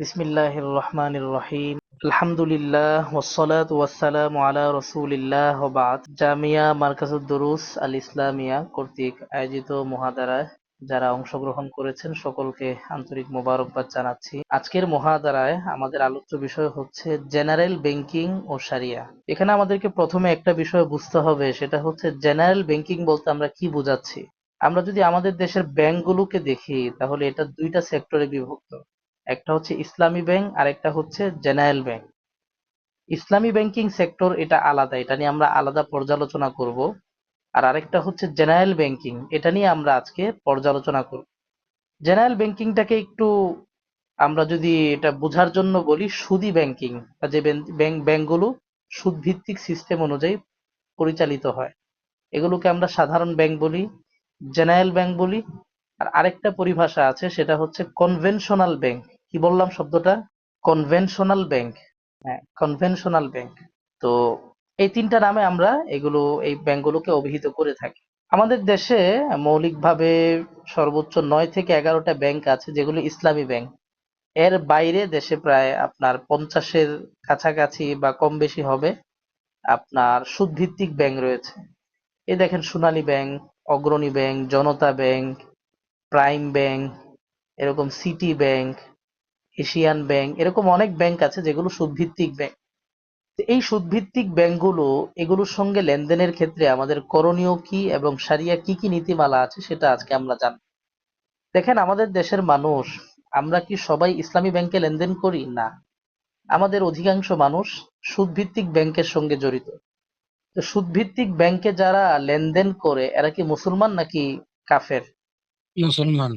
কর্তৃক আয়োজিত যারা অংশগ্রহণ করেছেন, সকলকে আন্তরিক মোবারকবাদ জানাচ্ছি। আজকের মহাদারায় আমাদের আলোচ্য বিষয় হচ্ছে জেনারেল ব্যাংকিং ও সারিয়া এখানে আমাদেরকে প্রথমে একটা বিষয় বুঝতে হবে, সেটা হচ্ছে জেনারেল ব্যাংকিং বলতে আমরা কি বোঝাচ্ছি? আমরা যদি আমাদের দেশের ব্যাংকগুলোকে দেখি, তাহলে এটা দুইটা সেক্টরে বিভক্ত। একটা হচ্ছে ইসলামী ব্যাংক আর একটা হচ্ছে জেনারেল ব্যাংক। ইসলামী ব্যাংকিং সেক্টর এটা আলাদা, এটা নিয়ে আমরা আলাদা পর্যালোচনা করব। আর আরেকটা হচ্ছে জেনারেল ব্যাংকিং, এটা নিয়ে আমরা আজকে পর্যালোচনা করব। জেনারেল ব্যাংকিংটাকে একটু আমরা যদি এটা বোঝার জন্য বলি, সুদি ব্যাংকিং যে ব্যাংক ব্যাংকগুলো সুদ ভিত্তিক সিস্টেম অনুযায়ী পরিচালিত হয়। এগুলোকে আমরা সাধারণ ব্যাংক বলি, জেনারেল ব্যাংক বলি। আর আরেকটা পরিভাষা আছে, সেটা হচ্ছে কনভেনশনাল ব্যাংক কি বললাম শব্দটা? কনভেনশনাল ব্যাংক হ্যাঁ। কনভেনশনাল ব্যাংক তো এই তিনটা নামে আমরা এগুলো এই ব্যাংকগুলোকে অভিহিত করে থাকি। আমাদের দেশে মৌলিকভাবে সর্বোচ্চ নয় থেকে এগারোটা ব্যাংক আছে যেগুলো ইসলামী ব্যাংক। এর বাইরে দেশে প্রায় আপনার পঞ্চাশের কাছাকাছি বা কম বেশি হবে আপনার সুদ ভিত্তিক ব্যাংক রয়েছে। এই দেখেন Sonali Bank Agrani Bank Janata Bank Prime Bank এরকম সিটি ব্যাংক এশিয়ান ব্যাংক এরকম অনেক ব্যাংক আছে যেগুলো সুদভিত্তিক ব্যাংক। এই সুদভিত্তিক ব্যাংকগুলো এগুলোর সঙ্গে লেনদেনের ক্ষেত্রে আমাদের করণীয় কি এবং সারিয়া কি কি নীতিমালা আছে সেটা আজকে আমরা জানব। দেখেন আমাদের দেশের মানুষ আমরা কি সবাই ইসলামী ব্যাংকে লেনদেন করি? না। আমাদের অধিকাংশ মানুষ সুদভিত্তিক ব্যাংকের সঙ্গে জড়িত। তো সুদভিত্তিক ব্যাংকে যারা লেনদেন করে এরা কি মুসলমান নাকি কাফের? মুসলমান।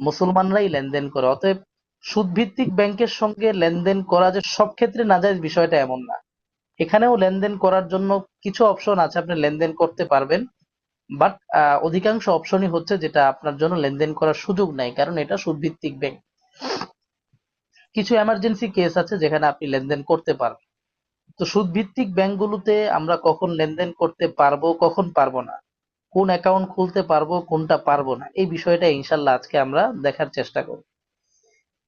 মুসলমানরাই লেনদেন করে। অতএব সুদভিত্তিক ব্যাংকের সঙ্গে লেনদেন করা যে সব ক্ষেত্রে নাজায়েজ বিষয়টা এমন না। এখানেও লেনদেন করার জন্য কিছু অপশন আছে, আপনি লেনদেন করতে পারবেন। বাট অধিকাংশ অপশনই হচ্ছে যেটা আপনার জন্য লেনদেন করার সুযোগ নাই, কারণ এটা সুদভিত্তিক ব্যাংক। কিছু এমার্জেন্সি কেস আছে যেখানে আপনি লেনদেন করতে পারবেন। তো সুদভিত্তিক ব্যাংকগুলোতে আমরা কখন লেনদেন করতে পারব, কখন পারব না? কোন অ্যাকাউন্ট খুলতে পারব, কোনটা পারব না, এই বিষয়টা ইনশাল্লাহ আজকে আমরা দেখার চেষ্টা করব।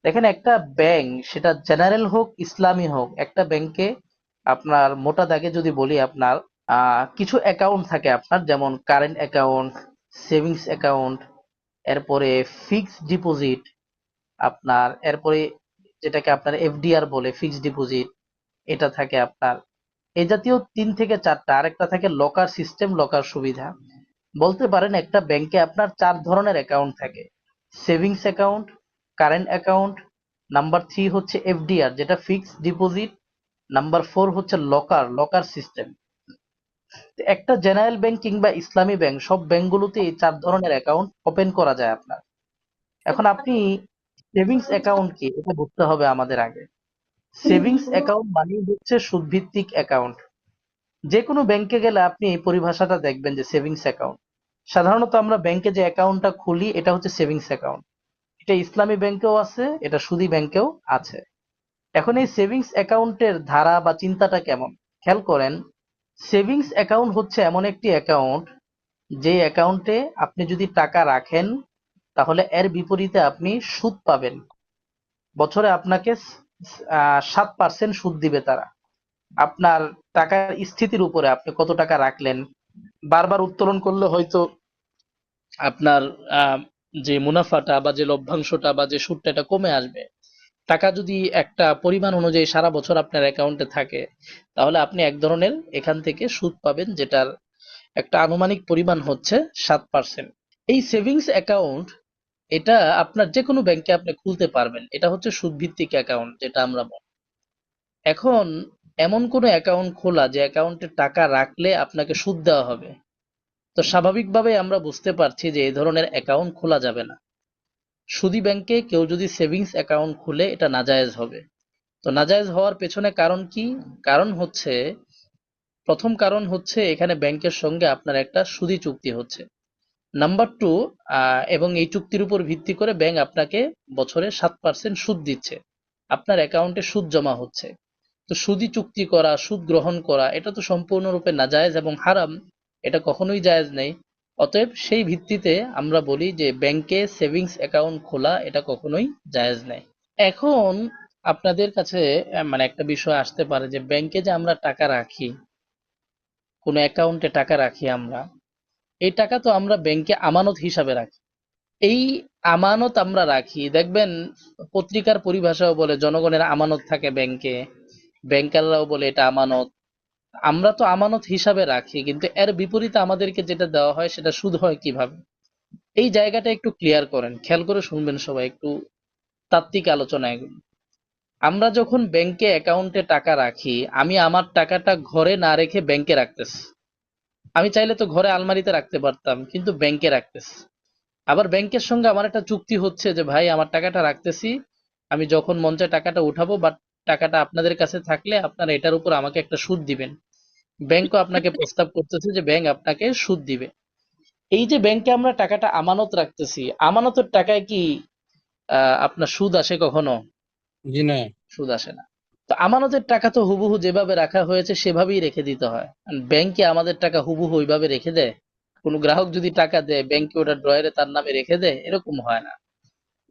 দেখেন একটা ব্যাংক সেটা জেনারেল হোক, ইসলামী হোক, একটা ব্যাংকে আপনার মোটা দাগে যদি বলি আপনার কিছু অ্যাকাউন্ট থাকে আপনার, যেমন কারেন্ট অ্যাকাউন্ট সেভিংস অ্যাকাউন্ট এরপরে ফিক্সড ডিপোজিট আপনার, এরপরে যেটাকে আপনার এফডিআর বলে ফিক্সড ডিপোজিট এটা থাকে আপনার। এই জাতীয় তিন থেকে চারটা, আরেকটা থাকে লকার সিস্টেম লকার সুবিধা। বলতে পারেন একটা ব্যাংকে আপনার চার ধরনের অ্যাকাউন্ট থাকে। Savings account current account number three হচ্ছে এফডিআর যেটা ফিক্সড ডিপোজিট নাম্বার ফোর হচ্ছে লকার লকার সিস্টেম একটা জেনারেল ব্যাংক কিংবা ইসলামী ব্যাংক সব ব্যাংকগুলোতে এই চার ধরনের অ্যাকাউন্ট ওপেন করা যায় আপনার। এখন আপনি সেভিংস অ্যাকাউন্ট কি, এটা বুঝতে হবে আমাদের আগে। সেভিংস অ্যাকাউন্ট মানে হচ্ছে সুদভিত্তিক অ্যাকাউন্ট যে কোনো ব্যাংকে গেলে আপনি এই পরিভাষাটা দেখবেন যে সেভিংস অ্যাকাউন্ট সাধারণত আমরা ব্যাংকে যে অ্যাকাউন্টটা খুলি, এটা হচ্ছে সেভিংস অ্যাকাউন্ট এটা ইসলামী ব্যাংকেও আছে, এটা সুদী ব্যাংকেও আছে। এখন এই সেভিংস অ্যাকাউন্টের ধারা বা চিন্তাটা কেমন? খেয়াল করেন সেভিংস অ্যাকাউন্ট হচ্ছে এমন একটি অ্যাকাউন্ট যে অ্যাকাউন্টে আপনি যদি টাকা রাখেন, তাহলে এর বিপরীতে আপনি সুদ পাবেন। বছরে আপনাকে সাত পার্সেন্ট সুদ দিবে তারা। আপনার টাকার স্থিতির উপরে আপনি কত টাকা রাখলেন বারবার উত্তোলন করলে হয়তো আপনার যে মুনাফাটা বা যে লভ্যাংশটা বা যে সুদটা এটা কমে আসবে। টাকা যদি একটা পরিমাণ অনুযায়ী সারা বছর আপনার অ্যাকাউন্টে থাকে, তাহলে আপনি এক ধরনের এখান থেকে সুদ পাবেন যেটার একটা আনুমানিক পরিমাণ হচ্ছে সাত পার্সেন্ট এই সেভিংস অ্যাকাউন্ট এটা আপনার যে কোনো ব্যাংকে আপনি খুলতে পারবেন। এটা হচ্ছে সুদ ভিত্তিক অ্যাকাউন্ট যেটা আমরা বলি। এখন এমন কোনো অ্যাকাউন্ট খোলা যে অ্যাকাউন্টে টাকা রাখলে আপনাকে সুদ দেওয়া হবে। তো স্বাভাবিকভাবে আমরা বুঝতে পারছি যে এই ধরনের অ্যাকাউন্ট খোলা যাবে না। সুদি ব্যাংকে কেউ যদি সেভিংস অ্যাকাউন্ট খুলে, এটা নাজায়েজ হবে। তো নাজায়েজ হওয়ার পেছনে কারণ কি? কারণ হচ্ছে, প্রথম কারণ হচ্ছে এখানে ব্যাংকের সঙ্গে আপনার একটা সুদি চুক্তি হচ্ছে। নাম্বার টু এবং এই চুক্তির উপর ভিত্তি করে ব্যাংক আপনাকে বছরে সাত পার্সেন্ট সুদ দিচ্ছে। আপনার অ্যাকাউন্টে সুদ জমা হচ্ছে। তো সুদি চুক্তি করা, সুদ গ্রহণ করা, এটা তো সম্পূর্ণরূপে নাজায়েজ এবং হারাম, এটা কখনোই জায়েজ নেই। অতএব সেই ভিত্তিতে আমরা বলি যে ব্যাংকে সেভিংস অ্যাকাউন্ট খোলা, এটা কখনোই জায়েজ নেই। এখন আপনাদের কাছে মানে একটা বিষয় আসতে পারে যে ব্যাংকে যে আমরা টাকা রাখি, কোনো অ্যাকাউন্টে টাকা রাখি আমরা, এই টাকা তো আমরা ব্যাংকে আমানত হিসাবে রাখি। এই আমানত আমরা রাখি, দেখবেন পত্রিকার পরিভাষাও বলে জনগণের আমানত থাকে ব্যাংকে। ব্যাংকাররাও বলে এটা আমানত। আমরা তো আমানত হিসাবে রাখি, কিন্তু এর বিপরীতে আমাদেরকে যেটা দেওয়া হয় সেটা সুদ হয় কীভাবে? এই জায়গাটা একটু ক্লিয়ার করেন, খেয়াল করে শুনবেন সবাই, একটু তাত্ত্বিক আলোচনা এগুলো। আমরা যখন ব্যাংকে অ্যাকাউন্টে টাকা রাখি, আমি আমার টাকাটা ঘরে না রেখে ব্যাংকে রাখতেছি। আমি চাইলে তো ঘরে আলমারিতে রাখতে পারতাম, কিন্তু ব্যাংকে রাখতেছি। আবার ব্যাংকের সঙ্গে আমার একটা চুক্তি হচ্ছে যে, ভাই, আমার টাকাটা রাখতেছি, আমি যখন চায় টাকাটা উঠাবো বাট টাকাটা আপনাদের কাছে থাকলে আপনারা এটার উপর আমাকে একটা সুদ দিবেন। ব্যাংকও আপনাকে প্রস্তাব করতেছে যে ব্যাংক আপনাকে সুদ দিবে। এই যে ব্যাংকে আমরা টাকাটা আমানত রাখতেছি আমানতের টাকায় কি আপনার সুদ আসে কখনো? জি না। সুদ আসে না। তো আমানতের টাকা তো হুবহু যেভাবে রাখা হয়েছে সেভাবেই রেখে দিতে হয়। ব্যাংকে আমাদের টাকা হুবহু ওইভাবে রেখে দেয়। কোনো গ্রাহক যদি টাকা দেয় ব্যাংকে ওটা ড্রয়ারে তার নামে রেখে দেয় এরকম হয় না।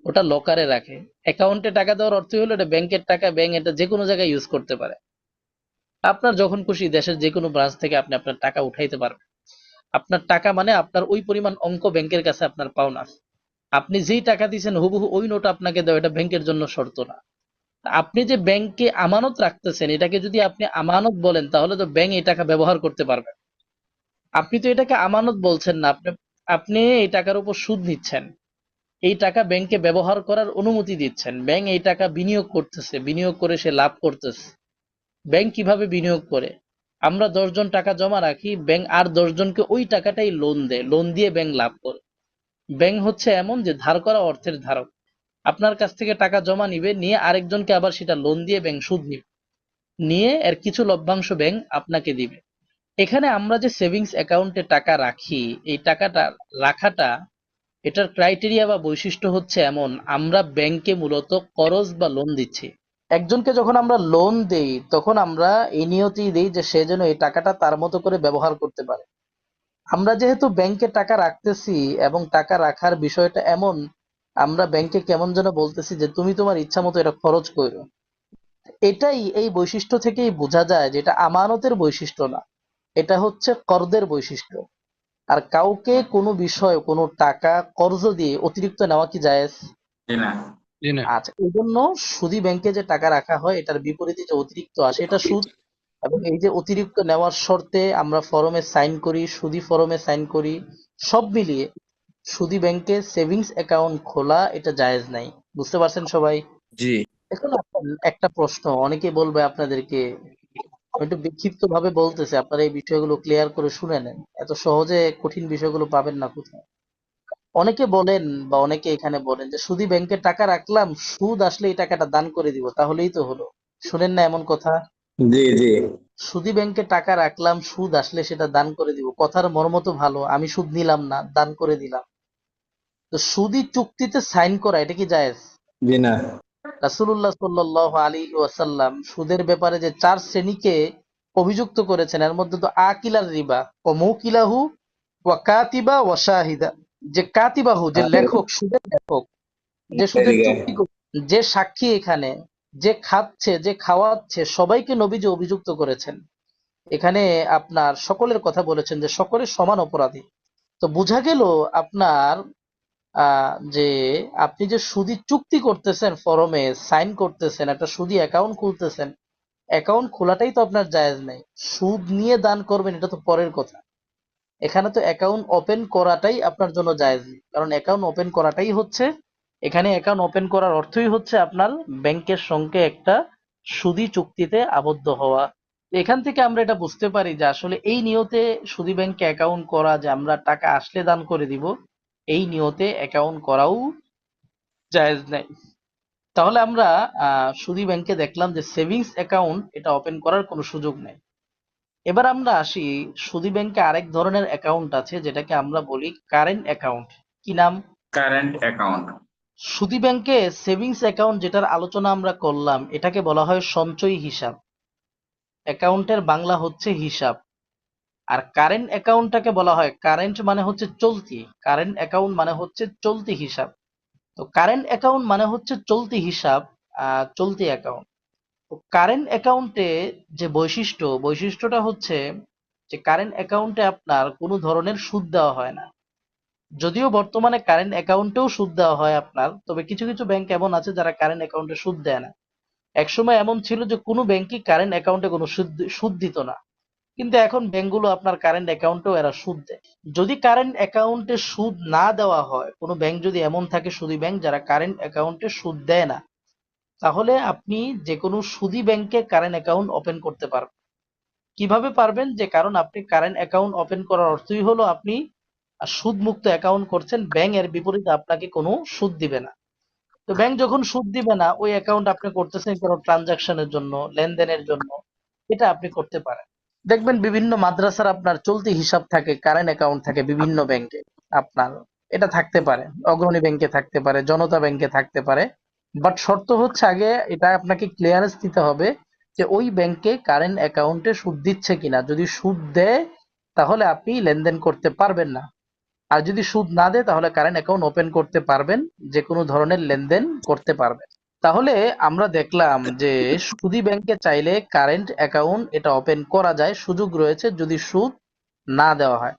ওটা লকারে রাখে। অ্যাকাউন্টে টাকা দেওয়ার অর্থ হলো এটা ব্যাংকের টাকা ব্যাংক এটা যে কোনো জায়গায় ইউজ করতে পারে। আপনার যখন খুশি দেশের যে কোনো ব্রাঞ্চ থেকে আপনি আপনার টাকা উঠাইতে পারবেন। আপনার টাকা মানে আপনার ওই পরিমাণ অঙ্ক ব্যাংকের কাছে আপনার পাওনা। আপনি যেই টাকা দিয়েছেন, হুবহু ওই নোট আপনাকে দেওয়া, এটা ব্যাংকের জন্য শর্ত না। আপনি যে ব্যাংকে আমানত রাখতেছেন, এটাকে যদি আপনি আমানত বলেন, তাহলে তো ব্যাংক এই টাকা ব্যবহার করতে পারবে। আপনি তো এটাকে আমানত বলছেন না, আপনি আপনি এই টাকার উপর সুদ নিচ্ছেন। এই টাকা ব্যাংকে ব্যবহার করার অনুমতি দিচ্ছেন। ব্যাংক এই টাকা বিনিয়োগ করতেছে, বিনিয়োগ করে সে লাভ করতেছে। ব্যাংক কীভাবে বিনিয়োগ করে? আমরা দশজন টাকা জমা রাখি, ব্যাংক আর দশজনকে ওই টাকাটাই লোন দেয়। লোন দিয়ে ব্যাংক লাভ করে। ব্যাংক হচ্ছে এমন যে ধার করা অর্থের ধারক। আপনার কাছ থেকে টাকা জমা নিবে, নিয়ে আরেকজনকে আবার সেটা লোন দিয়ে ব্যাংক সুদ নিবে। নিয়ে এর কিছু লভ্যাংশ ব্যাংক আপনাকে দিবে। এখানে আমরা যে সেভিংস অ্যাকাউন্টে টাকা রাখি, এই টাকাটা রাখাটা এটার ক্রাইটেরিয়া বা বৈশিষ্ট্য হচ্ছে এমন, আমরা ব্যাংকে মূলত করজ বা লোন দিচ্ছি। একজনকে যখন আমরা লোন দেই, তখন আমরা এই নিয়তি দেই যে সে যেন এই টাকাটা তার মতো করে ব্যবহার করতে পারে। আমরা যেহেতু ব্যাংকে টাকা রাখতেছি এবং টাকা রাখার বিষয়টা এমন, আমরা ব্যাংকে কেমন যেন বলতেছি যে তুমি তোমার ইচ্ছা মতো এটা খরচ করো। এটাই এই বৈশিষ্ট্য থেকেই বোঝা যায় যে এটা আমানতের বৈশিষ্ট্য না, এটা হচ্ছে কর্দের বৈশিষ্ট্য। আর কাউকে কোনো বিষয় কোনো টাকা কর্জ দিয়ে অতিরিক্ত নেওয়া কি জায়েজ? জি না। জি না। আচ্ছা এই জন্য সুদী ব্যাংকে যে টাকা রাখা হয় এটার বিপরীতে যে অতিরিক্ত আসে এটা সুদ। এবং এই যে অতিরিক্ত নেওয়ার শর্তে আমরা ফরমে সাইন করি সুদি ফরমে সাইন করি সব মিলিয়ে সুদি ব্যাংকে সেভিংস অ্যাকাউন্ট খোলা এটা জায়েজ নাই। বুঝতে পারছেন সবাই? জি। এখন আপনার একটা প্রশ্ন অনেকে বলবে আপনাদেরকে একটু বিক্ষিপ্ত ভাবে বলতেছি আপনারা এই বিষয়গুলো ক্লিয়ার করে শুনে নেন। এত সহজে কঠিন বিষয়গুলো পাবেন না কোথাও অনেকে বলেন বা অনেকে এখানে বলেন যে সুদী ব্যাংকে টাকা রাখলাম সুদ আসলে এই টাকাটা দান করে দিব তাহলেই তো হলো। শুনেন না এমন কথা? জি জি। সুদী ব্যাংকে টাকা রাখলাম সুদ আসলে সেটা দান করে দিব। কথার মর্ম তো ভালো আমি সুদ নিলাম না দান করে দিলাম। তো সুদি চুক্তিতে সাইন করা এটা কি জায়েজ? জি না। রাসূলুল্লাহ সাল্লাল্লাহু আলাইহি ওয়াসাল্লাম সুদের ব্যাপারে যে চার শ্রেণীকে অভিযুক্ত করেছেন এর মধ্যে তো আকিলার রিবা ও মৌকিলাহু ওয়া কাতিবা ওয়া শাহিদা। যে কাতিবাহু যে লেখক সুদের লেখক যে সুদের চুক্তি যে সাক্ষী এখানে যে খাচ্ছে যে খাওয়াচ্ছে সবাইকে নবীজি অভিযুক্ত করেছেন। এখানে আপনার সকলের কথা বলেছেন যে সকলের সমান অপরাধী। তো বোঝা গেল আপনার যে আপনি যে সুদি চুক্তি করতেছেন ফরমে, সাইন করতেছেন, একটা সুদি অ্যাকাউন্ট খুলতেছেন অ্যাকাউন্ট খোলাটাই তো আপনার জায়েজ নেই। সুদ নিয়ে দান করবেন, এটা তো পরের কথা। এখানে তো অ্যাকাউন্ট ওপেন করাটাই আপনার জন্য জায়েজ নেই। কারণ অ্যাকাউন্ট ওপেন করাটাই হচ্ছে, এখানে অ্যাকাউন্ট ওপেন করার অর্থই হচ্ছে আপনার ব্যাংকের সঙ্গে একটা সুদি চুক্তিতে আবদ্ধ হওয়া। এখান থেকে আমরা এটা বুঝতে পারি যে আসলে এই নিয়তে সুদি ব্যাংকে অ্যাকাউন্ট করা যে আমরা টাকা আসলে দান করে দিব এই নিয়তে অ্যাকাউন্ট করাও জায়েজ নাই। তাহলে আমরা সুদি ব্যাংকে দেখলাম যে সেভিংস অ্যাকাউন্ট এটা ওপেন করার কোনো সুযোগ নেই। এবার আমরা আসি সুদি ব্যাংকে আরেক ধরনের অ্যাকাউন্ট আছে যেটাকে আমরা বলি কারেন্ট অ্যাকাউন্ট কি নাম? কারেন্ট অ্যাকাউন্ট সুদি ব্যাংকে সেভিংস অ্যাকাউন্ট যেটার আলোচনা আমরা করলাম এটাকে বলা হয় সঞ্চয়ী হিসাব। অ্যাকাউন্টের বাংলা হচ্ছে হিসাব। আর কারেন্ট অ্যাকাউন্টটাকে বলা হয় কারেন্ট মানে হচ্ছে চলতি। কারেন্ট অ্যাকাউন্ট মানে হচ্ছে চলতি হিসাব। তো কারেন্ট অ্যাকাউন্ট মানে হচ্ছে চলতি হিসাব চলতি অ্যাকাউন্ট তো কারেন্ট অ্যাকাউন্টে যে বৈশিষ্ট্য, বৈশিষ্ট্যটা হচ্ছে যে কারেন্ট অ্যাকাউন্টে আপনার কোনো ধরনের সুদ দেওয়া হয় না। যদিও বর্তমানে কারেন্ট অ্যাকাউন্টেও সুদ দেওয়া হয় আপনার, তবে কিছু কিছু ব্যাংক এমন আছে যারা কারেন্ট অ্যাকাউন্টে সুদ দেয় না। একসময় এমন ছিল যে কোনো ব্যাংকই কারেন্ট অ্যাকাউন্টে কোনো সুদ সুদ দিত না। কিন্তু এখন ব্যাংকগুলো আপনার কারেন্ট অ্যাকাউন্টেও এরা সুদ দেয়। যদি কারেন্ট অ্যাকাউন্টে সুদ না দেওয়া হয়, কোনো ব্যাংক যদি এমন থাকে সুদী ব্যাংক যারা কারেন্ট অ্যাকাউন্টে সুদ দেয় না, তাহলে আপনি যে কোনো সুদী ব্যাংকে কারেন্ট অ্যাকাউন্ট ওপেন করতে পারবেন। কীভাবে পারবেন? যে কারণ আপনি কারেন্ট অ্যাকাউন্ট ওপেন করার অর্থই হলো আপনি সুদ মুক্ত অ্যাকাউন্ট করছেন, ব্যাংক এর বিপরীতে আপনাকে কোনো সুদ দিবে না। তো ব্যাংক যখন সুদ দিবে না, ওই অ্যাকাউন্ট আপনি করতেছেন কোনো ট্রানজাকশনের জন্য, লেনদেনের জন্য, এটা আপনি করতে পারেন। দেখবেন বিভিন্ন মাদ্রাসার আপনার চলতি হিসাব থাকে কারেন্ট অ্যাকাউন্ট থাকে বিভিন্ন ব্যাংকে আপনার এটা থাকতে পারে, অগ্রণী ব্যাংকে থাকতে পারে, জনতা ব্যাংকে থাকতে পারে। বাট শর্ত হচ্ছে আগে এটা আপনাকে ক্লিয়ারেন্স দিতে হবে যে ওই ব্যাংকে কারেন্ট অ্যাকাউন্টে সুদ দিচ্ছে কিনা। যদি সুদ দেয়, তাহলে আপনি লেনদেন করতে পারবেন না। আর যদি সুদ না দেয়, তাহলে কারেন্ট অ্যাকাউন্ট ওপেন করতে পারবেন যে কোনো ধরনের লেনদেন করতে পারবেন। তাহলে আমরা দেখলাম যে সুদি ব্যাংকে চাইলে কারেন্ট অ্যাকাউন্ট এটা ওপেন করা যায় সুযোগ রয়েছে যদি সুদ না দেওয়া হয়।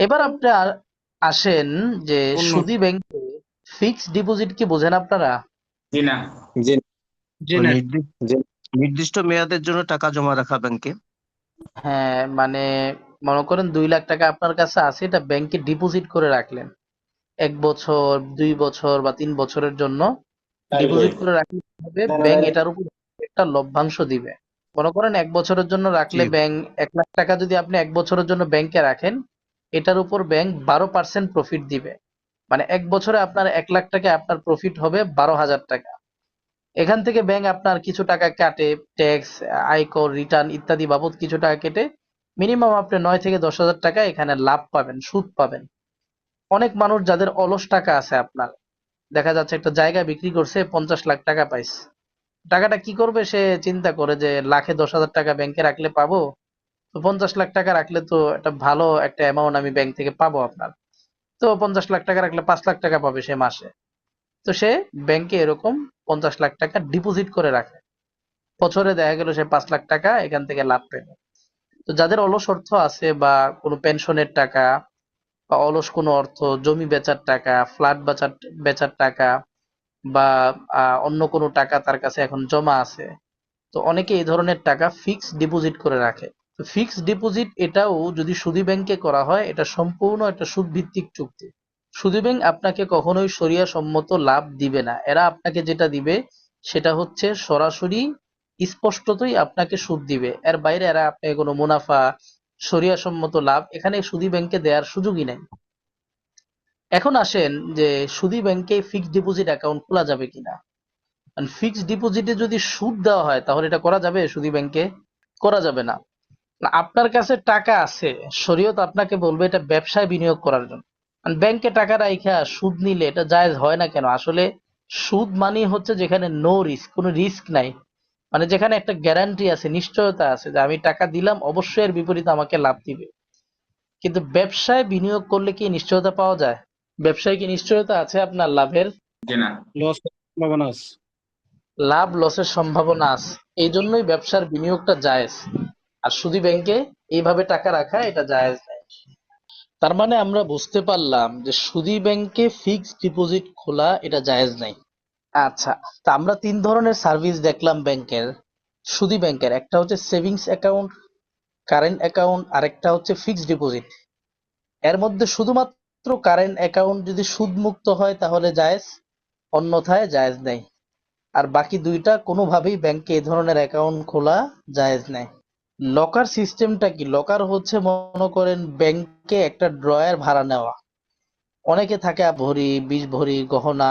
এবার আপনার আসেন যে সুদি ব্যাংকে ফিক্সড ডিপোজিট কি বোঝেন আপনারা? জি না। জি জি না। নির্দিষ্ট মেয়াদের জন্য টাকা জমা রাখা ব্যাংকে হ্যাঁ মানে মনে করেন দুই লাখ টাকা আপনার কাছে আছে এটা ব্যাংকে ডিপোজিট করে রাখলেন। এক বছর দুই বছর বা তিন বছরের জন্য। ডিপোজিট করে রাখলে কি হবে? ব্যাংক এটার উপর একটা লভ্যাংশ দিবে। মনে করেন এক বছরের জন্য রাখলে জি। ব্যাংক এক লাখ টাকা যদি আপনি এক বছরের জন্য ব্যাংকে রাখেন এটার উপর ব্যাংক বারো পার্সেন্ট প্রফিট দিবে। মানে এক বছরে আপনার এক লাখ টাকা আপনার প্রফিট হবে বারো হাজার টাকা। এখান থেকে ব্যাংক আপনার কিছু টাকা কাটে ট্যাক্স আয়কর রিটার্ন ইত্যাদি বাবদ কিছু টাকা কেটে মিনিমাম আপনি নয় থেকে দশ হাজার টাকা এখানে লাভ পাবেন সুদ পাবেন। অনেক মানুষ যাদের অলস টাকা আছে আপনার দেখা যাচ্ছে একটা জায়গা বিক্রি করছে, পঞ্চাশ লাখ টাকা পাইছে টাকাটা কি করবে সে চিন্তা করে যে লাখে দশ হাজার টাকা ব্যাংকে রাখলে পাবো? তো পঞ্চাশ লাখ টাকা রাখলে তো একটা ভালো একটা অ্যামাউন্ট আমি ব্যাংক থেকে পাবো আপনার। তো পঞ্চাশ লাখ টাকা রাখলে পাঁচ লাখ টাকা পাবে সে মাসে। তো সে ব্যাংকে এরকম পঞ্চাশ লাখ টাকা ডিপোজিট করে রাখে। বছরে দেখা গেল সে পাঁচ লাখ টাকা এখান থেকে লাভ পেল। তো যাদের অলস অর্থ আছে বা কোনো পেনশনের টাকা বা অলস কোনো অর্থ, জমি বেচার টাকা ফ্ল্যাট বেচার বেচার টাকা বা অন্য কোনো টাকা তার কাছে এখন জমা আছে, তো অনেকে এই ধরনের টাকা ফিক্সড ডিপোজিট করে রাখে। তো ফিক্সড ডিপোজিট এটাও যদি সুদি ব্যাংকে করা হয়, এটা সম্পূর্ণ একটা সুদ ভিত্তিক চুক্তি। সুদী ব্যাংক আপনাকে কখনোই সরিয়া সম্মত লাভ দিবে না। এরা আপনাকে যেটা দিবে, সেটা হচ্ছে সরাসরি স্পষ্টতই আপনাকে সুদ দিবে। এর বাইরে এরা আপনাকে কোনো মুনাফা সরিয়া সম্মত লাভ এখানে সুদী ব্যাংকে দেওয়ার সুযোগই নেই। এখন আসেন যে সুদী ব্যাংকে ফিক্সড ডিপোজিট অ্যাকাউন্ট খোলা যাবে কিনা। ফিক্সড ডিপোজিটে যদি সুদ দেওয়া হয় তাহলে এটা করা যাবে? সুদী ব্যাংকে করা যাবে না। না, আপনার কাছে টাকা আছে শরীয়ত আপনাকে বলবে এটা ব্যবসায় বিনিয়োগ করার জন্য। ব্যাংকে টাকা রাইখা সুদ নিলে এটা জায়েজ হয় না কেন? আসলে সুদ মানে হচ্ছে যেখানে নো রিস্ক কোনো রিস্ক নাই। মানে যেখানে একটা গ্যারান্টি আছে নিশ্চয়তা আছে যে আমি টাকা দিলাম অবশ্যই এর বিপরীতে আমাকে লাভ দিবে। কিন্তু ব্যবসায় বিনিয়োগ করলে কি নিশ্চয়তা পাওয়া যায়? ব্যবসায় কি নিশ্চয়তা আছে আপনার লাভের? জি না। লস সম্ভাবনা আছে। লাভ লসের সম্ভাবনা আছে। এই জন্যই ব্যবসার বিনিয়োগটা জায়েজ। আর সুদী ব্যাংকে এইভাবে টাকা রাখা এটা জায়েজ নাই তার মানে আমরা বুঝতে পারলাম যে সুদী ব্যাংকে ফিক্সড ডিপোজিট খোলা এটা জায়েজ নাই। আচ্ছা তা আমরা তিন ধরনের সার্ভিস দেখলাম ব্যাংকের সুদী ব্যাংকের একটা হচ্ছে সেভিংস অ্যাকাউন্ট কারেন্ট অ্যাকাউন্ট আরেকটা হচ্ছে ফিক্সড ডিপোজিট এর মধ্যে শুধুমাত্র কারেন্ট অ্যাকাউন্ট যদি সুদমুক্ত হয়, তাহলে জায়েজ, অন্যথায় জায়েজ নেই। আর বাকি দুইটা কোনোভাবেই ব্যাংকে এই ধরনের অ্যাকাউন্ট খোলা জায়েজ নাই। লকার সিস্টেমটা কি? লকার হচ্ছে মনে করেন ব্যাংকে একটা ড্রয়ার ভাড়া নেওয়া। অনেকে থাকে ভরি বিশ ভরি গহনা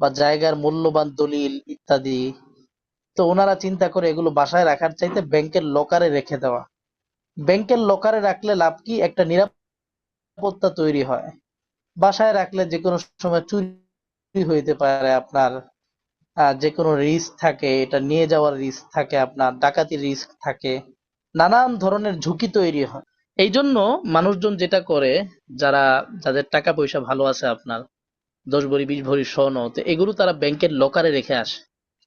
বা জায়গার মূল্যবান দলিল ইত্যাদি। তো ওনারা চিন্তা করে এগুলো বাসায় রাখার চাইতে ব্যাংকের লকারে রেখে দেওয়া। ব্যাংকের লকারে রাখলে লাভ কি? একটা নিরাপত্তা তৈরি হয়। বাসায় রাখলে যে কোনো সময় চুরি হইতে পারে আপনার। যে কোনো রিস্ক থাকে, এটা নিয়ে যাওয়ার রিস্ক থাকে, আপনার ডাকাতির রিস্ক থাকে। নানান ধরনের ঝুঁকি তৈরি হয়। এই জন্য মানুষজন যেটা করে, যারা, যাদের টাকা পয়সা ভালো আছে আপনার দশ ভরি, বিশ ভরি স্বর্ণ। তো এগুলো তারা ব্যাংকের লকারে রেখে আসে।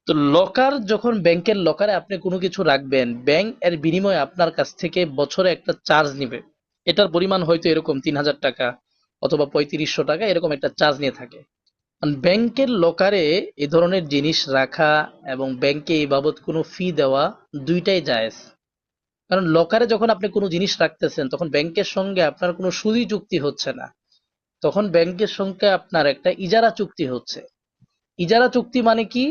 তো লকার যখন ব্যাংকের লকারে আপনি কোনো কিছু রাখবেন, ব্যাংক এর বিনিময়ে আপনার কাছ থেকে বছরে একটা চার্জ নিবে। এটার পরিমাণ হয়তো এরকম তিন হাজার টাকা অথবা পঁয়ত্রিশশো টাকা এরকম একটা চার্জ নিয়ে থাকে। ব্যাংকের লকারে এ ধরনের জিনিস রাখা এবং ব্যাংকে এই বাবদ কোনো ফি দেওয়া দুইটাই জায়েজ। কারণ লকারে যখন আপনি কোনো জিনিস রাখতেছেন, তখন ব্যাংকের সঙ্গে আপনার কোনো সুদি চুক্তি হচ্ছে না। তখন ব্যাংকের সঙ্গে আপনার একটা ইজারা চুক্তি হচ্ছে। ইজারা চুক্তি মানে কি?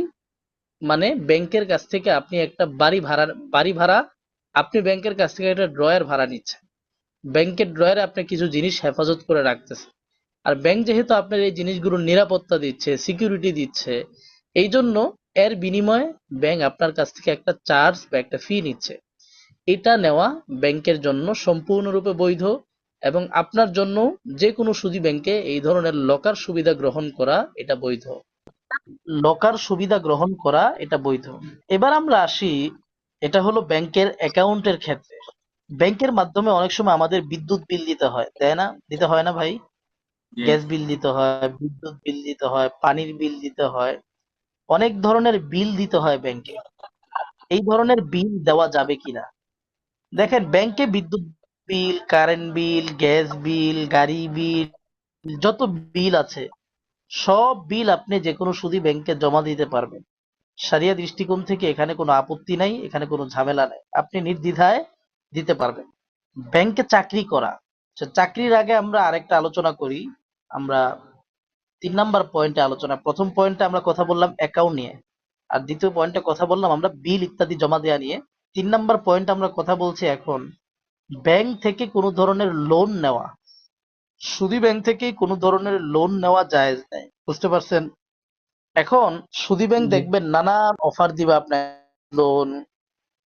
মানে ব্যাংকের কাছ থেকে আপনি একটা বাড়ি ভাড়া বাড়ি ভাড়া, আপনি ব্যাংকের কাছ থেকে একটা ড্রয়ার ভাড়া নিচ্ছেন। ব্যাংকের ড্রয়ারে আপনি কিছু জিনিস হেফাজত করে রাখতেছেন। আর ব্যাংক যেহেতু আপনার এই জিনিসগুলোর নিরাপত্তা দিচ্ছে, সিকিউরিটি দিচ্ছে এই জন্য এর বিনিময়ে ব্যাংক আপনার কাছ থেকে একটা চার্জ বা একটা ফি নিচ্ছে। এটা নেওয়া ব্যাংকের জন্য সম্পূর্ণরূপে বৈধ। এবং আপনার জন্য যে কোনো সুদী ব্যাংকে এই ধরনের লকার সুবিধা গ্রহণ করা এটা বৈধ। লকার সুবিধা গ্রহণ করা এটা বৈধ। এবার আমরা আসি এটা হলো ব্যাংকের অ্যাকাউন্টের ক্ষেত্রে। ব্যাংকের মাধ্যমে অনেক সময় আমাদের বিদ্যুৎ বিল দিতে হয় তাই না? দিতে হয় না ভাই? গ্যাস বিল দিতে হয় বিদ্যুৎ বিল দিতে হয় পানির বিল দিতে হয় অনেক ধরনের বিল দিতে হয় ব্যাংকে। এই ধরনের বিল দেওয়া যাবে কিনা? দেখেন ব্যাংকে বিদ্যুৎ bill current bill gas bill গাড়ি বিল যত বিল আছে, সব বিল আপনি যে কোনো সুদী ব্যাংকে জমা দিতে পারবেন। সারিয়া দৃষ্টিকোণ থেকে এখানে কোনো আপত্তি নাই, এখানে কোনো ঝামেলা নাই। আপনি নির্দ্বিধায় দিতে পারবেন। ব্যাংকে চাকরি করা চাকরির আগে আমরা আরেকটা আলোচনা করি। আমরা তিন নাম্বার পয়েন্টে আলোচনা, প্রথম পয়েন্টে আমরা কথা বললাম অ্যাকাউন্ট নিয়ে। আর দ্বিতীয় পয়েন্টে কথা বললাম আমরা বিল ইত্যাদি জমা দেওয়া নিয়ে। তিন নাম্বার পয়েন্ট আমরা কথা বলছি এখন ব্যাংক থেকে কোন ধরনের লোন নেওয়া। সুদী ব্যাংক থেকে কোন ধরনের লোন নেওয়া জায়েজ নেই বুঝতে পারছেন? এখন সুদী ব্যাংক দেখবেন নানান অফার দিবে আপনার লোন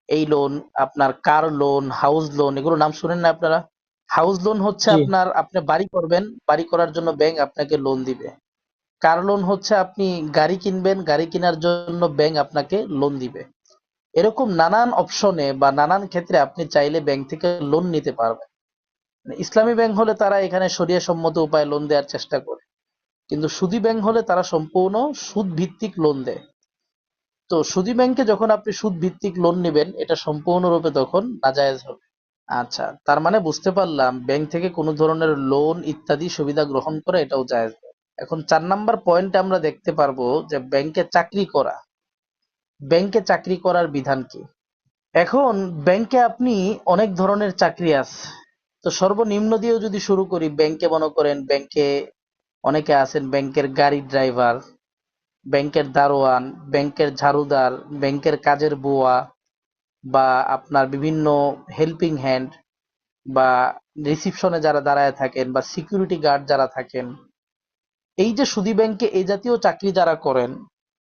এই লোন আপনার কার লোন হাউস লোন এগুলো নাম শুনেন না আপনারা? হাউস লোন হচ্ছে আপনার আপনি বাড়ি করবেন বাড়ি করার জন্য ব্যাংক আপনাকে লোন দিবে। কার লোন হচ্ছে আপনি গাড়ি কিনবেন গাড়ি কেনার জন্য ব্যাংক আপনাকে লোন দিবে। এরকম নানান অপশনে বা নানান ক্ষেত্রে আপনি চাইলে ব্যাংক থেকে লোন নিতে পারবেন। মানে ইসলামী ব্যাংক হলে তারা এখানে শরিয়া সম্মত উপায়ে লোন দেওয়ার চেষ্টা করে। কিন্তু সুদী ব্যাংক হলে তারা সম্পূর্ণ সুদ ভিত্তিক লোন দেয়। তো সুদী ব্যাংকে যখন আপনি সুদ ভিত্তিক লোন নেবেন, এটা সম্পূর্ণরূপে তখন নাজায়েজ হবে। আচ্ছা তার মানে বুঝতে পারলাম ব্যাংক থেকে কোনো ধরনের লোন ইত্যাদি সুবিধা গ্রহণ করা এটাও জায়েজ এখন চার নাম্বার পয়েন্টে আমরা দেখতে পারব যে ব্যাংকে চাকরি করা ব্যাংকে চাকরি করার বিধান কি? এখন ব্যাংকে আপনি অনেক ধরনের চাকরি আছে তো সর্বনিম্ন দিয়েও যদি শুরু করি, ব্যাংকে মনে করেন ব্যাংকে অনেকে আছেন, ব্যাংকের গাড়ি ড্রাইভার, ব্যাংকের দারোয়ান, ব্যাংকের ঝাড়ুদার, ব্যাংকের কাজের বুয়া, বা আপনার বিভিন্ন হেল্পিং হ্যান্ড বা রিসিপশনে যারা দাঁড়ায় থাকেন, বা সিকিউরিটি গার্ড যারা থাকেন, এই যে সুদী ব্যাংকে এই জাতীয় চাকরি যারা করেন,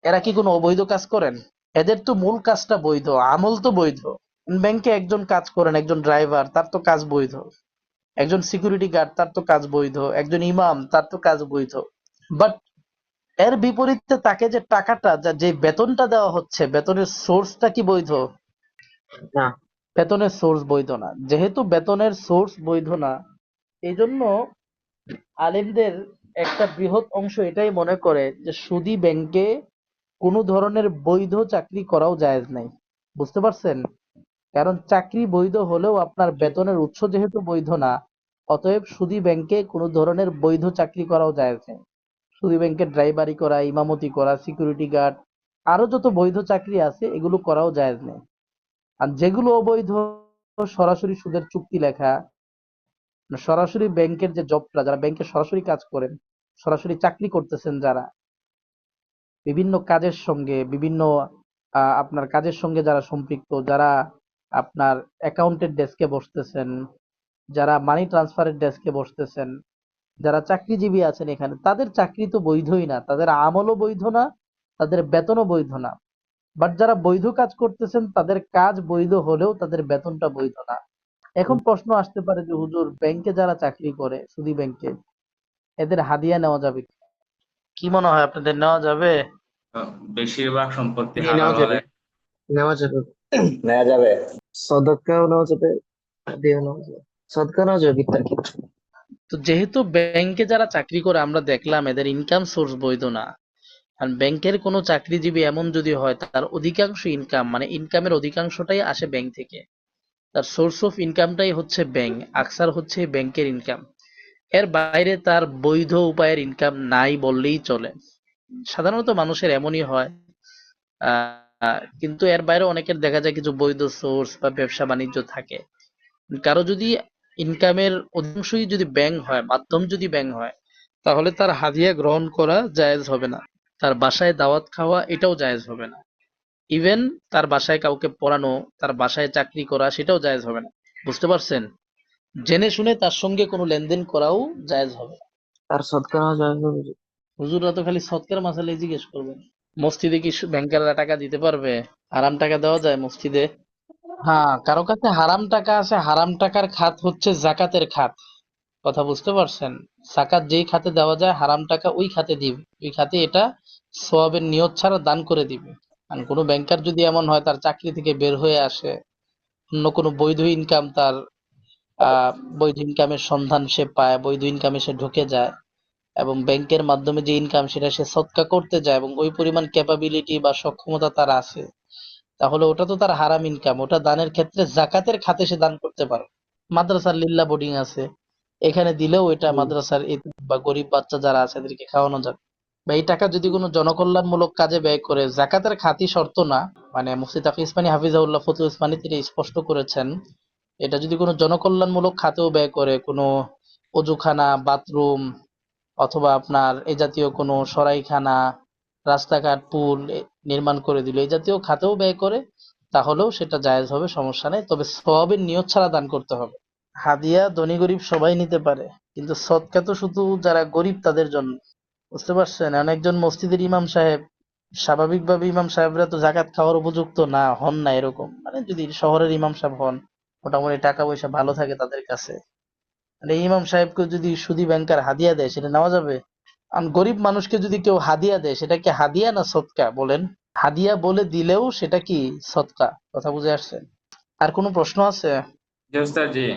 এরা কি কোনো অবৈধ কাজ করেন? এদের তো মূল কাজটা বৈধ আমল তো বৈধ। ব্যাংকে একজন কাজ করেন একজন ড্রাইভার তার তো কাজ বৈধ। একজন সিকিউরিটি গার্ড তার তো কাজ বৈধ। একজন ইমাম তার তো কাজ বৈধ। বাট এর বিপরীতে তাকে যে টাকাটা যে বেতনটা দেওয়া হচ্ছে বেতনের সোর্সটা কি বৈধ? না। বেতনের সোর্স বৈধ না। যেহেতু বেতনের সোর্স বৈধ না এই জন্য আলেমদের একটা বৃহৎ অংশ এটাই মনে করে যে সুদী ব্যাংকে কোনো ধরনের বৈধ চাকরি করাও জায়েজ নাই। বুঝতে পারছেন? কারণ চাকরি বৈধ হলেও আপনার বেতনের উৎস যেহেতু বৈধ না, অতএব সুদী ব্যাংকে কোনো ধরনের বৈধ চাকরি করাও জায়েজ নেই। সুদী ব্যাংকে ড্রাইভারি করা, ইমামতি করা, সিকিউরিটি গার্ড আরও যত বৈধ চাকরি আছে, এগুলো করাও জায়েজ নেই। আর যেগুলো অবৈধ, সরাসরি সুদের চুক্তি লেখা, সরাসরি ব্যাংকের যে জবটা, যারা ব্যাংকে সরাসরি কাজ করেন, সরাসরি চাকরি করতেছেন যারা বিভিন্ন কাজের সঙ্গে, বিভিন্ন আপনার কাজের সঙ্গে যারা সম্পৃক্ত, যারা আপনার অ্যাকাউন্টের ডেস্কে বসতেছেন, যারা মানি ট্রান্সফারের ডেস্কে বসতেছেন, যারা চাকরিজীবী আছেন এখানে, তাদের চাকরি তো বৈধই না, তাদের আমলও বৈধ না, তাদের বেতনও বৈধ না। বাট যারা বৈধ কাজ করতেছেন, তাদের কাজ বৈধ হলেও তাদের বেতনটা বৈধ না। এখন প্রশ্ন আসতে পারে যে, হুজুর, ব্যাংকে যারা চাকরি করে, সুদী ব্যাংকে, এদের হাদিয়া নেওয়া যাবে কি? মনে হয় আপনাদের, নেওয়া যাবে? বেশিরভাগ সম্পত্তি নেওয়া যাবে। নেওয়া যাবে। নেওয়া যাবে। সদকাও নেওয়া যাবে হাদিয়াও নেওয়া যাবে। সদকা নেওয়া যাবে বিত্তার ক্ষেত্রে। তো যেহেতু ব্যাংকে যারা চাকরি করে আমরা দেখলাম এদের ইনকাম সোর্স বৈধ না। আর ব্যাংকের কোনো চাকরিজীবী এমন যদি হয় তার অধিকাংশ ইনকাম মানে ইনকামের অধিকাংশটাই আসে ব্যাংক থেকে। তার সোর্স অফ ইনকামটাই হচ্ছে ব্যাংক আকসার হচ্ছে ব্যাংকের ইনকাম এর বাইরে তার বৈধ উপায়ের ইনকাম নাই বললেই চলে। সাধারণত মানুষের এমনই হয়। কিন্তু এর বাইরে অনেকের দেখা যায় কিছু বৈধ সোর্স বা ব্যবসা বাণিজ্য থাকে। কারও যদি ইনকামের অধিকাংশই যদি ব্যাংক হয়, মাধ্যম যদি ব্যাংক হয়, তাহলে তার হাদিয়া গ্রহণ করা জায়েজ হবে না। তার বাসায় দাওয়াত খাওয়া এটাও জায়েজ হবে না। ইভেন তার বাসায় কাউকে পড়ানো, তার বাসায় চাকরি করা সেটাও জায়েজ হবে না। বুঝতে পারছেন? জেনে শুনে তার সঙ্গে কোনো লেনদেন করাও জায়েজ হবে তার সদকা নেওয়া যাবে হুজুররা তো খালি সৎকার মাসালে জিজ্ঞেস করবেন মসজিদে কি ব্যাংকাররা টাকা দিতে পারবে? হারাম টাকা দেওয়া যায় মসজিদে? হ্যাঁ কারও কাছে হারাম টাকা আছে, হারাম টাকার খাত হচ্ছে জাকাতের খাত। কথা বুঝতে পারছেন? জাকাত যেই খাতে দেওয়া যায়, হারাম টাকা ওই খাতে দিবে। ওই খাতে এটা সওয়াবের নিয়ত ছাড়া দান করে দিবে। আর কোনো ব্যাংকার যদি এমন হয়, তার চাকরি থেকে বের হয়ে আসে, অন্য কোনো বৈধ ইনকাম তার বৈধ ইনকামের সন্ধান সে পায়, বৈধ ইনকামে সে ঢুকে যায়। এবং ব্যাংকের মাধ্যমে যে ইনকাম সেটা সে সৎকা করতে যায় এবং ওই পরিমাণ ক্যাপাবিলিটি বা সক্ষমতা তার আছে তাহলে ওটা তো তার হারাম ইনকাম ওটা দানের ক্ষেত্রে জাকাতের খাতে সে দান করতে পারে। মাদ্রাসার লিল্লা বোর্ডিং আছে এখানে দিলেও এটা মাদ্রাসার বা গরিব বাচ্চা যারা আছে এদেরকে খাওয়ানো যাবে। বা এই টাকা যদি কোনো জনকল্যাণমূলক কাজে ব্যয় করে জাকাতের খাতি শর্ত না মানে মুফতি তাকি ইসমানী হাফিজাউল্লাহ ফতুল ইসমানী তিনি স্পষ্ট করেছেন এটা যদি কোনো জনকল্যাণমূলক খাতেও ব্যয় করে কোনো অজুখানা বাথরুম অথবা আপনার এ জাতীয় কোনো সরাইখানা, রাস্তাঘাট, পুল নির্মাণ করে দিল। এই জাতীয় খাতেও ব্যয় করে, তাহলেও সেটা জায়েজ হবে, সমস্যা নেই। তবে সওয়াবের নিয়ত ছাড়া দান করতে হবে। হাদিয়া ধনী গরিব সবাই নিতে পারে, কিন্তু সদকা তো শুধু যারা গরিব তাদের জন্য। বুঝতে পারছেন? অনেকজন মসজিদের ইমাম সাহেব, স্বাভাবিকভাবে ইমাম সাহেবরা তো জাকাত খাওয়ার উপযুক্ত না, হন না এরকম। মানে যদি শহরের ইমাম সাহেব হন, মোটামুটি টাকা পয়সা ভালো থাকে তাদের কাছে। মানে ইমাম সাহেবকে যদি সুদী ব্যাংকার হাদিয়া দেয় সেটা নেওয়া যাবে? আর গরিব মানুষকে যদি কেউ হাদিয়া দেয় সেটা কি হাদিয়া না সৎকা? বলেন হাদিয়া বলে দিলেও সেটা কি সৎকা? কথা বুঝে আসছেন? আর কোনো প্রশ্ন আছে? জি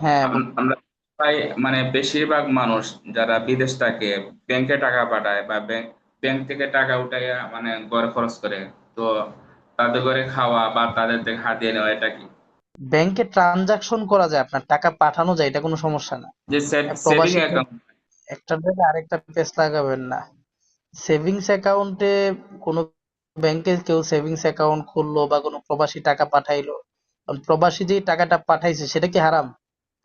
হ্যাঁ। আমরা প্রায় মানে বেশিরভাগ মানুষ যারা বিদেশ থাকে ব্যাংকে টাকা পাঠায় বা ব্যাংক ব্যাংক থেকে টাকা উঠাইয়া মানে ঘরে খরচ করে। তো তাদের ঘরে খাওয়া বা তাদের থেকে হাতিয়ে নেওয়া এটা কি? ব্যাংকে ট্রানজাকশন করা যায় আপনার টাকা পাঠানো যায় এটা কোনো সমস্যা না। যে আর সেভিং অ্যাকাউন্ট। একটার জায়গায় আরেকটা পেজ লাগাবেন না। সেভিংস অ্যাকাউন্টে কোনো ব্যাংকে কেউ সেভিংস অ্যাকাউন্ট খুললো বা কোনো প্রবাসী টাকা পাঠাইলো কারণ প্রবাসী যে টাকাটা পাঠাইছে সেটা কি হারাম?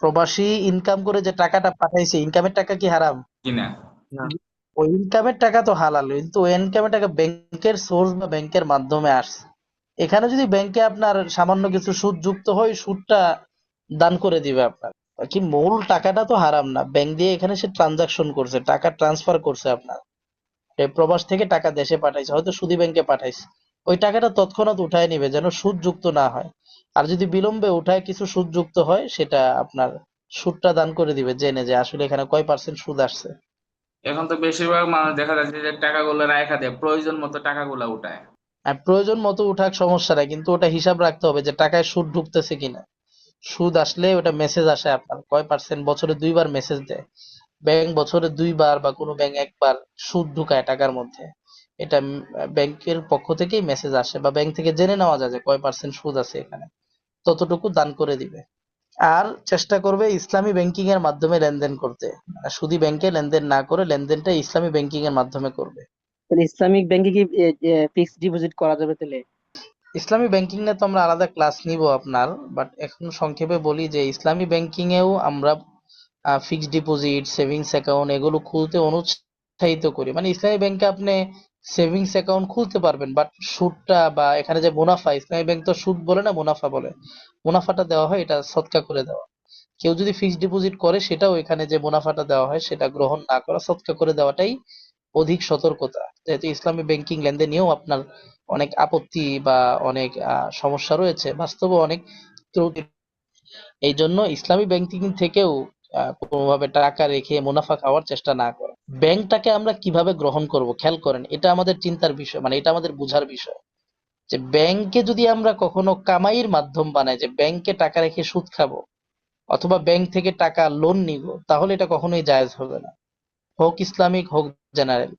প্রবাসী ইনকাম করে যে টাকাটা পাঠাইছে ইনকামের টাকা কি হারাম? ওই ইনকামের টাকা তো হালাল কিন্তু ওই ইনকামের টাকা ব্যাংকের সোর্স বা ব্যাংকের মাধ্যমে আসছে। এখানে যদি ব্যাংকে আপনার সামান্য কিছু সুদ যুক্ত হয় সুদটা দান করে দিবে আপনার। কি মূল টাকাটা তো হারাম না। ব্যাংক দিয়ে এখানে সে ট্রানজাকশন করছে, টাকা ট্রান্সফার করছে আপনার। প্রবাস থেকে টাকা দেশে পাঠাইছে, হয়তো সুদী ব্যাংকে পাঠাইছে। ওই টাকাটা তৎক্ষণাৎ উঠায় নিবে যেন সুদ যুক্ত না হয়। আর যদি বিলম্বে উঠায় কিছু সুদ যুক্ত হয়, সেটা আপনার সুদটা দান করে দিবে জেনে যে আসলে এখানে কয় পার্সেন্ট সুদ আসছে। এখন তো বেশিরভাগ মানুষ দেখা যাচ্ছে যে টাকাগুলো রাখা দেয়, প্রয়োজন মতো টাকাগুলো উঠায়। প্রয়োজন মতো উঠাক সমস্যা নাই, কিন্তু ওটা হিসাব রাখতে হবে যে টাকায় সুদ ঢুকতেছে কিনা। সুদ আসলে ওটা মেসেজ আসে আপনার, কয় পার্সেন্ট বছরে দুইবার মেসেজ দেয়। ব্যাংক বছরে দুইবার বা কোনো ব্যাংক একবার সুদ ঢুকায় টাকার মধ্যে। এটা ব্যাংকের পক্ষ থেকেই মেসেজ আসে বা ব্যাংক থেকে জেনে নেওয়া যায় যে কয় পার্সেন্ট সুদ আছে এখানে। ততটুকু দান করে দিবে। আর চেষ্টা করবে ইসলামী ব্যাংকিং এর মাধ্যমে লেনদেন করতে। মানে সুদী ব্যাংকে লেনদেন না করে লেনদেনটা ইসলামী ব্যাংকিং এর মাধ্যমে করবে। তাহলে ইসলামিক ব্যাংকে কি ফিক্সড ডিপোজিট করা যাবে তাহলে? ইসলামী ব্যাংকিং নিয়ে তো আমরা আলাদা ক্লাস নিব আপনার বাট এখন সংক্ষেপে বলি যে ইসলামী ব্যাংকিং এও আমরা ফিক্সড ডিপোজিট সেভিংস অ্যাকাউন্ট এগুলো খুলতে অনুৎসাহিত করি। মানে ইসলামী ব্যাংকে আপনি সেভিংস অ্যাকাউন্ট খুলতে পারবেন বাট সুদটা বা এখানে যে মুনাফা ইসলামী ব্যাংক তো সুদ বলে না, মুনাফা বলে। মুনাফাটা দেওয়া হয়, এটা সৎকা করে দেওয়া। কেউ যদি ফিক্সড ডিপোজিট করে, সেটাও এখানে যে মুনাফাটা দেওয়া হয়, সেটা গ্রহণ না করা, সৎকা করে দেওয়াটাই অধিক সতর্কতা। যেহেতু ইসলামী ব্যাংকিং লেনদেনেও আপনার অনেক আপত্তি বা অনেক সমস্যা রয়েছে বাস্তবে অনেক ত্রুটি। এই জন্য ইসলামী ব্যাংকিং থেকেও কোনোভাবে টাকা রেখে মুনাফা খাওয়ার চেষ্টা না করা ব্যাংকটাকে আমরা কীভাবে গ্রহণ করব? খেয়াল করেন, এটা আমাদের চিন্তার বিষয় মানে এটা আমাদের বোঝার বিষয়। যে ব্যাংকে যদি আমরা কখনো কামাইয়ের মাধ্যম বানাই, যে ব্যাংকে টাকা রেখে সুদ খাব, অথবা ব্যাংক থেকে টাকা লোন নিব, তাহলে এটা কখনোই জায়েজ হবে না। হোক ইসলামিক, হোক জেনারেল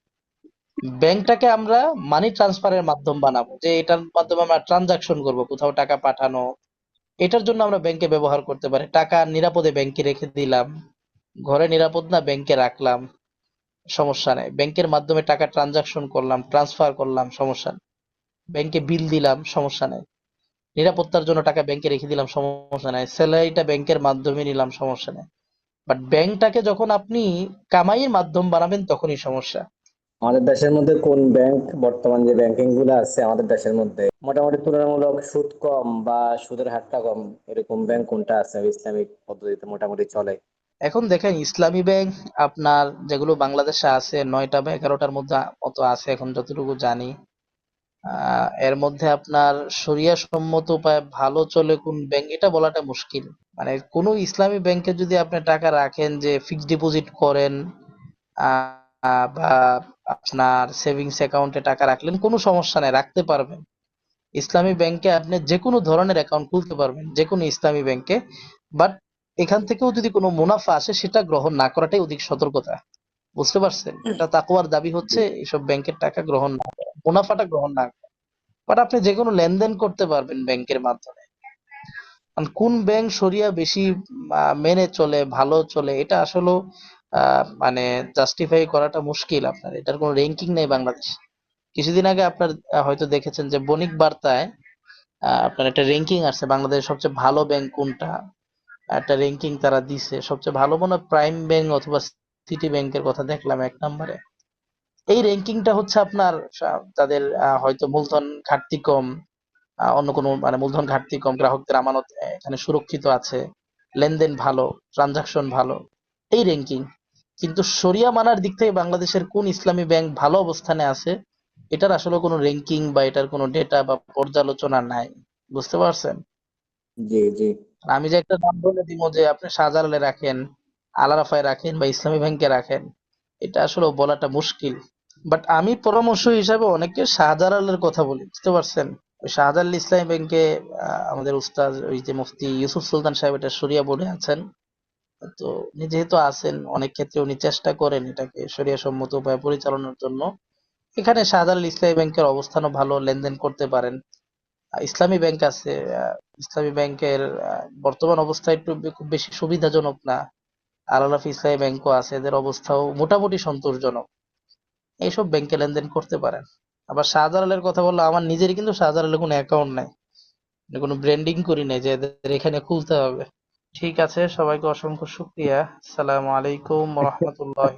ব্যাংকটাকে আমরা মানি ট্রান্সফারের মাধ্যম বানাবো, যে এটার মাধ্যমে আমরা ট্রানজাকশন করব, কোথাও টাকা পাঠানো। এটার জন্য আমরা ব্যাংকে ব্যবহার করতে পারি। টাকা নিরাপদে ব্যাংকে রেখে দিলাম, ঘরে নিরাপদ না ব্যাংকে রাখলাম, সমস্যা নেই। ব্যাংকের মাধ্যমে টাকা ট্রানজাকশন করলাম ট্রান্সফার করলাম, সমস্যা ব্যাংকে বিল দিলাম, সমস্যা নেই। নিরাপত্তার জন্য টাকা ব্যাংকে রেখে দিলাম, সমস্যা নেই। স্যালারিটা ব্যাংকের মাধ্যমে নিলাম, সমস্যা নেই। বাট ব্যাংকটাকে যখন আপনি কামাইয়ের মাধ্যম বানাবেন তখনই সমস্যা। আমাদের দেশের মধ্যে কোন ব্যাংক বর্তমান যে ব্যাংকিংগুলো আছে আমাদের দেশের মধ্যে মোটামুটি তুলনামূলক সুদ কম বা সুদের হারটা কম এরকম ব্যাংক কোনটা আছে ইসলামিক পদ্ধতিতে মোটামুটি চলে? এখন দেখেন ইসলামী ব্যাংক আপনার যেগুলো বাংলাদেশে আছে নয়টা বা এগারোটার মধ্যে মতো আছে এখন যতটুকু জানি। আহ, এর মধ্যে আপনার শরিয়া সম্মত উপায়ে ভালো চলে কোন ব্যাংক এটা বলাটা মুশকিল। মানে কোনো ইসলামী ব্যাংকে যদি আপনি টাকা রাখেন যে ফিক্সড ডিপোজিট করেন আহ, বা আপনার সেভিংস অ্যাকাউন্টে টাকা রাখলেন কোনো সমস্যা নাই রাখতে পারবেন। ইসলামী ব্যাংকে আপনি যে কোনো ধরনের অ্যাকাউন্ট খুলতে পারবেন যে কোনো ইসলামী ব্যাংকে বাট এখান থেকেও যদি কোনো মুনাফা আসে সেটা গ্রহণ না করাটাই অধিক সতর্কতা। বুঝতে পারছেন? এটা তাকওয়ার দাবি হচ্ছে এইসব ব্যাংকের টাকা গ্রহণ না করা মুনাফাটা গ্রহণ না করা। বাট আপনি যে কোনো লেনদেন করতে পারবেন ব্যাংকের মাধ্যমে। কোন ব্যাংক শরিয়া বেশি মেনে চলে, ভালো চলে, এটা আসলে মানে জাস্টিফাই করাটা মুশকিল আপনার। এটার কোনো র্যাঙ্কিং নেই বাংলাদেশ। কিছুদিন আগে আপনার হয়তো দেখেছেন যে বণিক বার্তায় আপনার একটা র্যাঙ্কিং আসছে, বাংলাদেশের সবচেয়ে ভালো ব্যাংক কোনটা? একটা র্যাঙ্কিং তারা দিছে, সবচেয়ে ভালো মনে প্রাইম ব্যাংক অথবা সিটি ব্যাংকের কথা দেখলাম এক নম্বরে। এই র্যাঙ্কিংটা হচ্ছে আপনার তাদের হয়তো মূলধন ঘাটতি কম অন্য কোনো মানে মূলধন ঘাটতি কম গ্রাহকদের আমানত এখানে সুরক্ষিত আছে লেনদেন ভালো ট্রানজাকশন ভালো এই র্যাঙ্কিং কিন্তু শরিয়া মানার দিক থেকে বাংলাদেশের কোন ইসলামী ব্যাংক ভালো অবস্থানে আছে এটার আসলে কোনো র্যাঙ্কিং বা এটার কোনো ডেটা বা পর্যালোচনা নাই বুঝতে পারছেন? জি জি। আমি যে একটা নাম বলে দিব যে আপনি শাহজালালে রাখেন আলারাফায় রাখেন বা ইসলামী ব্যাংকে রাখেন এটা আসলে বলাটা মুশকিল। বাট আমি পরামর্শ হিসাবে অনেকে শাহজালালের কথা বলি বুঝতে পারছেন? ওই শাহজালাল ইসলামী ব্যাংকে আমাদের উস্তাদ ওই যে মুফতি ইউসুফ সুলতান সাহেব এটা শরিয়া বোর্ডে আছেন। তো উনি যেহেতু আছেন, অনেক ক্ষেত্রে উনি চেষ্টা করেন এটাকে শরিয়া সম্মত উপায়ে পরিচালনার জন্য। এখানে শাহজালাল ইসলামী ব্যাংকের অবস্থানও ভালো, লেনদেন করতে পারেন। ইসলামী ব্যাংক আছে ইসলামী ব্যাংকের বর্তমান অবস্থা একটু খুব বেশি সুবিধাজনক না। আল আলাফ ইসলামী ব্যাংকও আছে, এদের অবস্থাও মোটামুটি সন্তোষজনক। এইসব ব্যাংকে লেনদেন করতে পারেন। আবার শাহজালালের কথা বলল, আমার নিজেরই কিন্তু শাহজালালের কোনো অ্যাকাউন্ট নাই। মানে কোনো ব্র্যান্ডিং করি নাই যে এদের এখানে খুলতে হবে। ঠিক আছে, সবাইকে অসংখ্য শুক্রিয়া। সালাম আলাইকুম রহমতুল্লাহ।